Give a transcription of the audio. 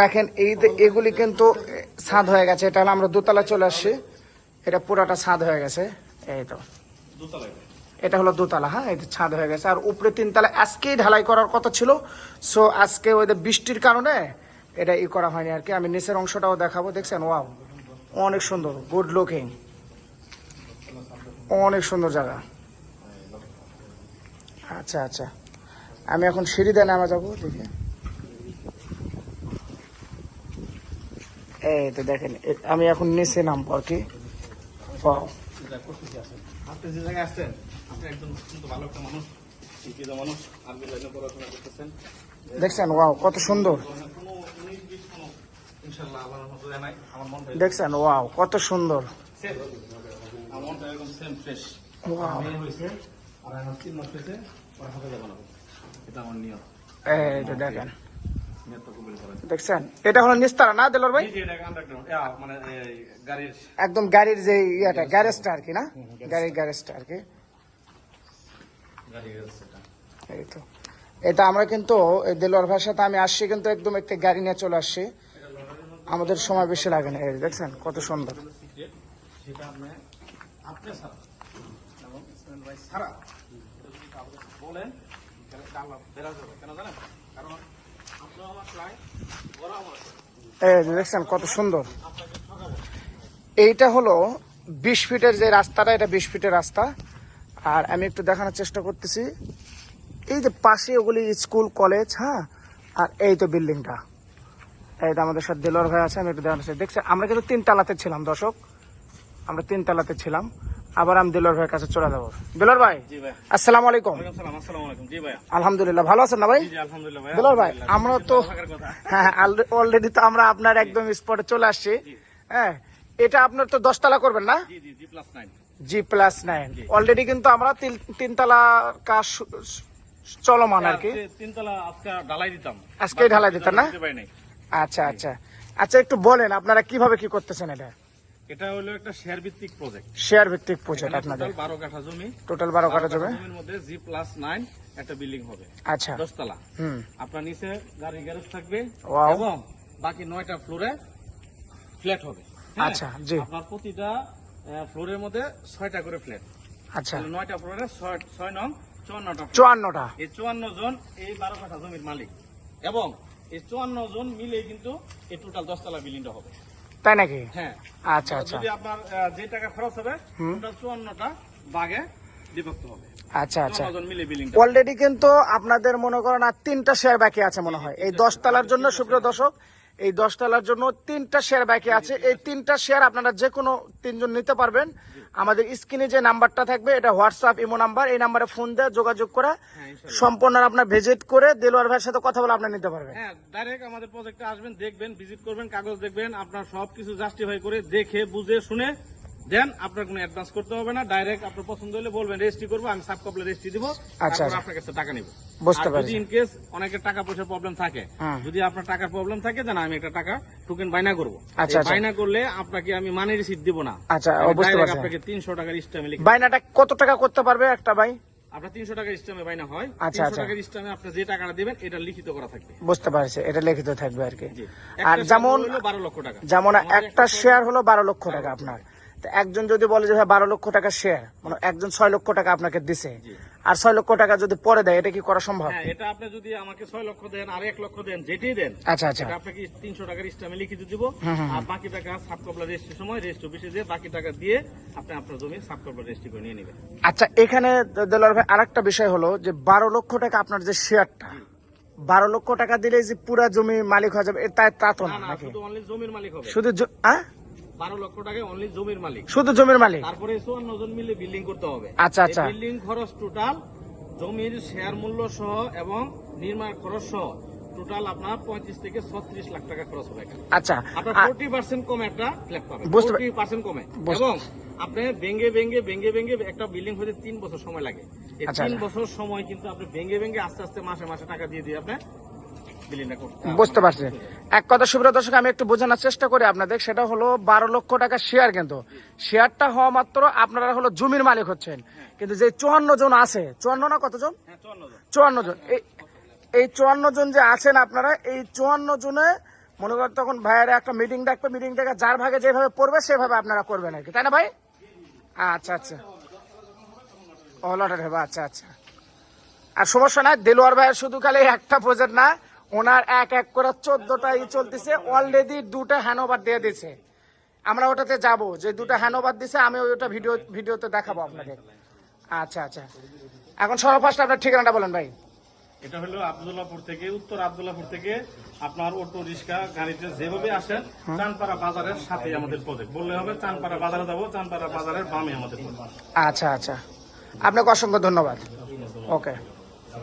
দেখেন এই এগুলি কিন্তু ছাদ হয়ে গেছে। এটা হলো আমরা দোতলা চলে আসছি। এটা পুরাটা ছাদ হয়ে গেছে। এই তো। এটা হলো দোতলা হ্যাঁ? এই ছাদ হয়ে গেছে। আর উপরে তিনতলা আজকেই ঢালাই করার কথা ছিল। সো আজকে ওই বৃষ্টির কারণে এটা ই করা হয়নি আর কি। আমি নিচের অংশটাও দেখাবো দেখছেন? ওয়াও অনেক সুন্দর। গুড লুকিং অনেক সুন্দর জায়গা। আচ্ছা আচ্ছা। আমি এখন সিঁড়ি দিয়ে নামা যাব দেখি। এই তো দেখেন আমি এখন নিচে নামবো আর কি। Wow, আপনি যে জায়গায় আসছেন আপনি একজন কিন্তু ভালো একটা মানুষ শিক্ষিত মানুষ আর্মি লাইনে পড়াশোনা করতেছেন দেখছেন ওয়াও কত সুন্দর। দেখছেন ওয়াও কত সুন্দর। দেখেন। দেখছেন? এটা হলো নিস্তারা না দিলর ভাই? মানে একদম গাড়ির যে ইয়েটা গ্যারেজটা আর কি না? গাড়ির গ্যারেজটা আর কি। এই তো। এটা আমরা কিন্তু দেলোয়ার ভাইয়ের সাথে আমি আসছি কিন্তু একদম একটা গাড়ি নিয়ে চলে আসছি। আমাদের সময় বেশি লাগে না। এই দেখছেন কত সুন্দর। বলেন কেন জানেন? দেখছেন কত সুন্দর। এইটা হলো বিশ ফিটের যে রাস্তাটা, এটা বিশ ফিটের রাস্তা। আর আমি একটু দেখানোর চেষ্টা করতেছি। এই যে পাশে ওগুলি স্কুল, কলেজ হ্যাঁ? আর এই তো বিল্ডিংটা। এই তো আমাদের সাথে দেলোয়ার ভাই আছে, আমি একটু দেখানোর দেখছি আমরা কিন্তু তিন তালাতে ছিলাম, দর্শক। আমরা তিন তালাতে ছিলাম। আবার আমি দেলোয়ার ভাইয়ের কাছে চলে যাব। দেলোয়ার ভাই আসসালামু আলাইকুম। আলহামদুলিল্লাহ ভালো আছেন না ভাই? জি ভাই আমরা তো হ্যাঁ অলরেডি তো আমরা আপনার একদম স্পটে চলে আসছি। হ্যাঁ এটা আপনার তো দশতলা করবেন না? জি প্লাস নাইন অলরেডি কিন্তু আমরা তিন- তিনতলা কাজ চলমান আর কি। তিনতলা আজকে ঢালাই দিতাম। আজকেই ঢালাই দিতেন না? আচ্ছা আচ্ছা। আচ্ছা একটু বলেন আপনারা কীভাবে কি করতেছেন এটা? এটা হলো একটা শেয়ার ভিত্তিক প্রজেক্ট শেয়ার ভিত্তিক প্রজেক্ট আপনাদের। টোটাল বারো কাঠা জমি। টোটাল বারো কাটা যাবে জমির মধ্যে জি প্লাস নাইন একটা বিল্ডিং হবে। আচ্ছা। দশতলা। হুম। আপনার নিচে গাড়ি গ্যারেজ থাকবে. এবং বাকি নয়টা ফ্লোরে ফ্ল্যাট হবে। হ্যাঁ? আচ্ছা, জি। আপনার প্রতিটা ফ্লোরের মধ্যে ছয়টা করে ফ্ল্যাট আচ্ছা। নয়টা ফ্লোরে ছয় ছয় নং চুয়ান্নটা flat। চুয়ান্নটা। এই চুয়ান্ন জন এই বারো কাঠা জমির মালিক। এবং এই চুয়ান্ন জন মিলে কিন্তু এই টোটাল দশতলা বিল্ডিংটা হবে। তাই নাকি? হ্যাঁ। আচ্ছা আচ্ছা। যদি আপনার যে টাকা খরচ হবে টোটাল চুয়ান্নটা ভাগে বিভক্ত হবে। আচ্ছা আচ্ছা। অলরেডি কিন্তু আপনাদের মনে করেন আর তিনটা শেয়ার বাকি আছে মনে হয়। এই দশ তলার জন্য শুক্র দর্শক এই দশ তলার জন্য তিনটা শেয়ার বাকি আছে। এই তিনটা শেয়ার আপনারা যে কোনো তিনজন নিতে পারবেন। আমাদের স্ক্রিনে যে নাম্বারটা থাকবে এটা হোয়াটসঅ্যাপ ইমো নাম্বার এই নাম্বারে ফোন দেওয়া যোগাযোগ করে। হ্যাঁ, সম্পূর্ণ আপনার ভিজিট করে দেলোয়ার ভাইয়ের সাথে কথা বলে আপনি নিতে পারবেন। হ্যাঁ ডাইরেক্ট আমাদের প্রজেক্টে আসবেন দেখবেন ভিজিট করবেন কাগজ দেখবেন আপনার সবকিছু জাস্টিফাই করে দেখে বুঝে শুনে দেন আপনার কোনো অ্যাডভান্স করতে হবে না ডাইরেক্ট আপনার পছন্দ হলে বলবেন রেজিস্ট্রি করব আমি সাব কপলে রেজিস্ট্রি দিব তারপর। আপনার কাছে টাকা নিব। বুঝতে পারছি। যদি ইন কেস অনেকের টাকা পয়সার প্রবলেম থাকে যদি আপনার টাকার প্রবলেম থাকে দেন আমি একটা টাকা টোকেন বাইনা করব। আচ্ছা, আচ্ছা। বাইনা করলে আপনাকে আমি মানি রিসিট দিব না। আচ্ছা, বুঝতে পারছি। আপনাকে তিনশো টাকার ইস্টামে লিখে বাইনাটা কত টাকা করতে পারবে একটা ভাই? আপনার তিনশো টাকার ইস্টামে বাইনা হয়। আচ্ছা, তিনশো। টাকার ইস্টামে আপনি যে টাকাটা দিবেন এটা লিখিত করা থাকবে। বুঝতে পারছি এটা লিখিত থাকবে আর কি। আর যেমন বারো লক্ষ টাকা। যেমন একটা শেয়ার হলো বারো লক্ষ টাকা আপনার। তো একজন যদি বলে যে ভাই বারো লক্ষ টাকা শেয়ার মানে একজন ছয় লক্ষ টাকা আপনাকে দিছে আর ছয় লক্ষ টাকা যদি পরে দেয় এটা কি করা সম্ভব? হ্যাঁ এটা আপনি যদি আমাকে ছয় লক্ষ দেন আর এক লক্ষ দেন দেন আচ্ছা আচ্ছা। আপনাকে তিনশো টাকার লিখিত দিব। আর বাকি টাকা সাব কবলা রেজিস্ট্রির সময় রেজিস্ট্রি অফিসে দিয়ে বাকি টাকা দিয়ে আপনি আপনার জমি সাব কবলা রেজিস্ট্রি করে নিয়ে নেবেন। আচ্ছা এখানে দেলোয়ার ভাই আরেকটা বিষয় হলো যে বারো লক্ষ টাকা আপনার যে শেয়ারটা বারো লক্ষ টাকা দিলে যে পুরা জমি মালিক হয়ে যাবে তা তা না শুধু জমির মালিক হবে। শুধু? বারো লক্ষ টাকা অনলি জমির মালিক। শুধু জমির মালিক? তারপরে চুয়ান্ন জন মিলে বিল্ডিং করতে হবে। আচ্ছা, আচ্ছা। বিল্ডিং খরচ টোটাল জমির শেয়ার মূল্য সহ এবং নির্মাণ খরচ সহ টোটাল আপনার পঁয়ত্রিশ থেকে ছত্রিশ লাখ টাকা খরচ হবে আচ্ছা আপনার পার্সেন্ট কমে একটা ফ্ল্যাট পাবেন। বুঝতে পার্সেন্ট কমে। এবং আপনি ভেঙ্গে ভেঙ্গে ভেঙ্গে ভেঙ্গে একটা বিল্ডিং হতে তিন বছর সময় লাগে। এই আচ্ছা, তিন আচ্ছা। বছর সময় কিন্তু আপনি ভেঙ্গে ভেঙ্গে আস্তে আস্তে মাসে মাসে টাকা দিয়ে দিয়ে আপনি বুঝতে পারছি। এক কথা সুবিধা দর্শক আমি একটু বোঝানোর চেষ্টা করি আপনাদের সেটা হলো বারো লক্ষ টাকা শেয়ার কিন্তু। শেয়ারটা হওয়া মাত্র আপনারা হলো জমির মালিক হচ্ছেন। কিন্তু যে চুয়ান্ন জন আছে চুয়ান্ন না কতজন হ্যাঁ চুয়ান্ন জন। চুয়ান্ন জন। এই চুয়ান্ন জন যে আছেন আপনারা এই চুয়ান্ন জনে মনে কর তখন ভাইয়েরা একটা মিটিং ডাকবে মিটিং ডেকে যার ভাগে যেভাবে পড়বে সেভাবে আপনারা করবেন আর কি। তাই না ভাই? আচ্ছা আচ্ছা। ও লটারি হবে আচ্ছা আচ্ছা। আর সমস্যা নাই দেলোয়ার ভাইয়ের শুধু খালি একটা প্রজেক্ট না ওনার এক এক করে চোদ্দটা ই চলতেছে অলরেডি দুটা হ্যানোভার দিয়ে দিছে আমরা ওটাতে যাব যে দুটো হ্যানোভার দিছে আমি ওইটা ভিডিও ভিডিওতে দেখাবো আপনাকে। আচ্ছা আচ্ছা। এখন সর্বফার্স্ট আপনার ঠিকানাটা বলেন ভাই। এটা হলো আবদুল্লাপুর থেকে উত্তর আবদুল্লাপুর থেকে আপনার অটো রিক্সা গাড়িতে যেভাবে আসেন চানপাড়া বাজারের সাথে আমাদের প্রজেক্ট বললে হবে চানপাড়া বাজারে যাব চানপাড়া বাজারের বামে আমাদের আচ্ছা আচ্ছা। আপনাকে অসংখ্য ধন্যবাদ। ওকে।